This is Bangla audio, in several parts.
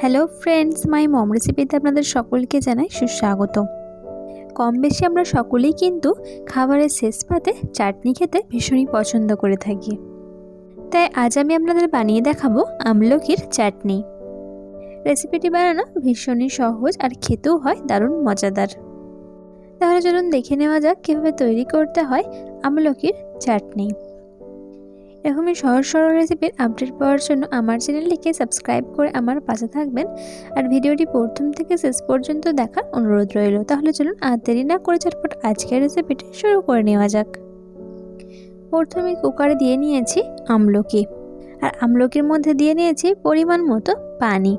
হ্যালো ফ্রেন্ডস মাই মম রেসিপিতে আপনাদের সকলকে জানাই সুস্বাগত। কম বেশি আমরা সকলেই কিন্তু খাবারের শেষ পাতে চাটনি খেতে ভীষণই পছন্দ করে থাকি। তাই আজ আমি আপনাদের বানিয়ে দেখাবো আমলকির চাটনি। রেসিপিটি বানানো ভীষণই সহজ আর খেতেও হয় দারুণ মজাদার। তাহলে চলুন দেখে নেওয়া যাক কীভাবে তৈরি করতে হয় আমলকির চাটনি। এরকমই সহজ সরল রেসিপির আপডেট পাওয়ার জন্য আমার চ্যানেলটিকে সাবস্ক্রাইব করে আমার পাশে থাকবেন। আর ভিডিওটি প্রথম থেকে শেষ পর্যন্ত দেখার অনুরোধ রইল। তাহলে চলুন আর দেরি না করে চটপট আজকের রেসিপিটি শুরু করে নেওয়া যাক। প্রথমে কুকারে দিয়ে নিয়েছি আমলকি। আর আমলকির মধ্যে দিয়ে নিয়েছি পরিমাণ মতো পানি।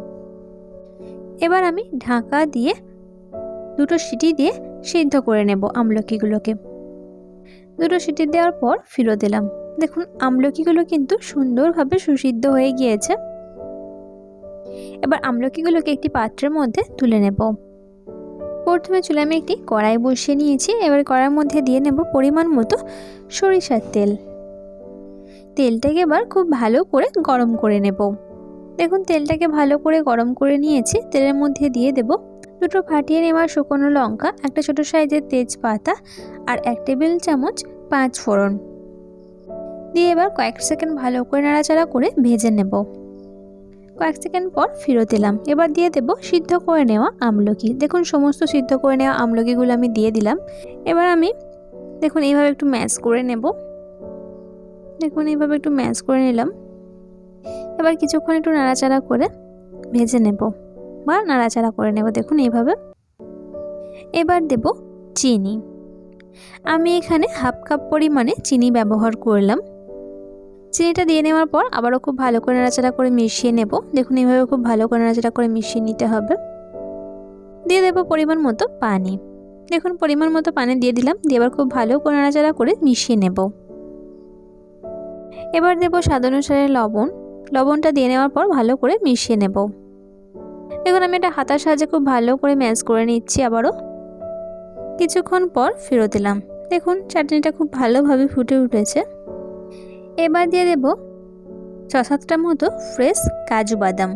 এবার আমি ঢাকা দিয়ে দুটো সিটি দিয়ে সিদ্ধ করে নেব আমলকিগুলোকে। দুটো সিটি দেওয়ার পর ফিরো দিলাম। দেখুন, আমলকিগুলো কিন্তু সুন্দরভাবে সুসিদ্ধ হয়ে গিয়েছে। এবার আমলকিগুলোকে একটি পাত্রের মধ্যে তুলে নেব। প্রথমে চুলে আমি একটি কড়াই বসিয়ে নিয়েছি। এবার কড়াইয়ের মধ্যে দিয়ে নেব পরিমাণ মতো সরিষার তেল। তেলটাকে এবার খুব ভালো করে গরম করে নেব। দেখুন, তেলটাকে ভালো করে গরম করে নিয়েছি। তেলের মধ্যে দিয়ে দেব দুটো ফাটিয়ে নেওয়া শুকনো লঙ্কা, একটা ছোটো সাইজের তেজপাতা আর এক টেবিল চামচ পাঁচ ফোড়ন দিয়ে এবার কয়েক সেকেন্ড ভালো করে নাড়াচাড়া করে ভেজে নেব। কয়েক সেকেন্ড পর ফেরত দিলাম এবার দিয়ে দেব সিদ্ধ করে নেওয়া আমলকি। দেখুন, সমস্ত সিদ্ধ করে নেওয়া আমলকিগুলো আমি দিয়ে দিলাম। এবার আমি, দেখুন, এইভাবে একটু ম্যাশ করে নেব। দেখুন, এইভাবে একটু ম্যাশ করে নিলাম। এবার কিছুক্ষণ একটু নাড়াচাড়া করে ভেজে নেব বা নাড়াচাড়া করে নেব। দেখুন, এইভাবে। এবার দেব চিনি। আমি এখানে হাফ কাপ পরিমাণে চিনি ব্যবহার করলাম। চিনিটা দিয়ে নেওয়ার পর আবারও খুব ভালো করে নাড়াচাড়া করে মিশিয়ে নেব। দেখুন, এইভাবে খুব ভালো করে নাড়াচাড়া করে মিশিয়ে নিতে হবে। দিয়ে দেবো পরিমাণ মতো পানি। দেখুন, পরিমাণ মতো পানি দিয়ে দিলাম। দিয়ে এবার খুব ভালো করে নাড়াচাড়া করে মিশিয়ে নেব। এবার দেব স্বাদ অনুসারে লবণ। লবণটা দিয়ে নেওয়ার পর ভালো করে মিশিয়ে নেব। দেখুন, আমি এটা হাতার সাহায্যে খুব ভালো করে ম্যাশ করে নিচ্ছি আবারও। কিছুক্ষণ পর ফেরত দিলাম দেখুন, চাটনিটা খুব ভালোভাবে ফুটে উঠেছে। এবার দিয়ে দেব ছ সাতটা মতো ফ্রেশ কাজু বাদাম।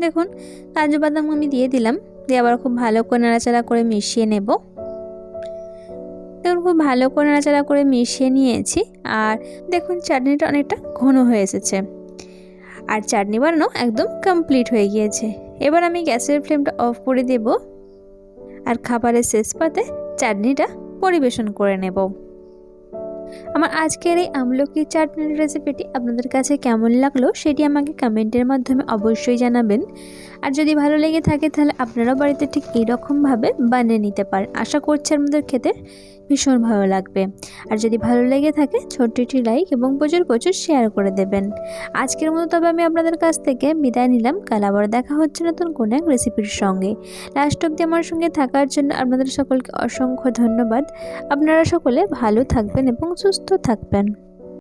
দেখুন, কাজু বাদাম আমি দিয়ে দিলাম, দিয়ে আবার খুব ভালো করে নাড়াচাড়া করে মিশিয়ে নেব। দেখুন, খুব ভালো করে নাড়াচাড়া করে মিশিয়ে নিয়েছি, আর দেখুন, চাটনিটা অনেকটা ঘন হয়ে এসেছে। আর চাটনি বানানো একদম কমপ্লিট হয়ে গিয়েছে। এবার আমি গ্যাসের ফ্লেমটা অফ করে দেব, আর খাবারের শেষ পাতে চাটনিটা পরিবেশন করে নেব। আমার আজকের এই আমলকি চাটনির রেসিপিটি আপনাদের কাছে কেমন লাগল সেটি আমাকে কমেন্টের মাধ্যমে অবশ্যই জানাবেন। আর যদি ভালো লেগে থাকে তাহলে আপনারাও বাড়িতে ঠিক এইরকমভাবে বানিয়ে নিতে পারেন। আশা করছি আপনাদের খেতে ভীষণ ভালো লাগবে। আর যদি ভালো লেগে থাকে, ছোট্ট একটি লাইক এবং প্রচুর প্রচুর শেয়ার করে দেবেন। আজকের মতো তবে আমি আপনাদের কাছ থেকে বিদায় নিলাম। কাল আবার দেখা হচ্ছে নতুন কোনো এক রেসিপির সঙ্গে। লাস্ট অব্দি আমার সঙ্গে থাকার জন্য আপনাদের সকলকে অসংখ্য ধন্যবাদ। আপনারা সকলে ভালো থাকবেন এবং সুস্থ থাকবেন।